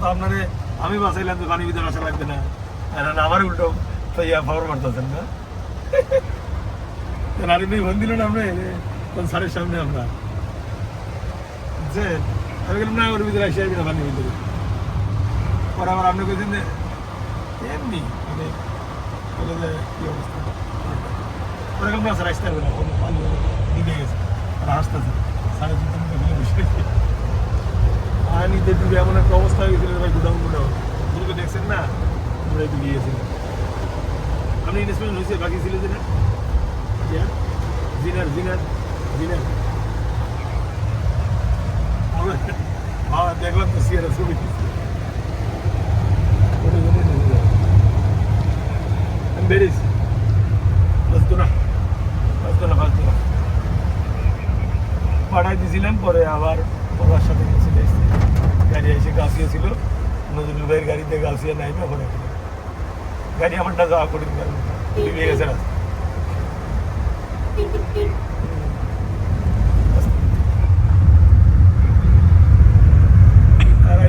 তো আপনারে আমি বাঁচাইলাম পানির ভিতরে আসা লাগবে না। আর আমার উল্টো তো ইয়া খবর মারতেছেন না নারী মেয়ে ফোন দিল না আমরা কোন স্যারের সামনে আমরা। যে, আমি বললাম, না, ওর ভিতরে আসে না পানির ভিতরে। পরে আবার আপনি বলছেন যে, এমনি মানে বলে যে, কি অবস্থা? গেলাম না, স্যার, আসতে পারবে না দিকে গেছে। পানি দিয়ে ডুবে এমন একটা অবস্থা হয়ে গেছিল ভাই গুদাম যেগুলো দেখছেন না? ঘুরে ডুবে গেছিল আপনি ইনভেস্টমেন্ট হয়েছে বাকি ছিল যে না? Yeah. জিনার জিনার জিনার। হ্যাঁ দেখলাম তো ছবি বেরিস বাঁচতো না। বাঁচতো না বাঁচতো না। পাঠাই দিয়েছিলাম, পরে আবার সাথে গেছিল গাড়ি এসে গাছিয়া ছিল। নজরুল ভাইয়ের গাড়িতে গাছিয়া নাই না পরে গাড়ি আমারটা যাওয়া করে দিলাম গেছে রাস্তা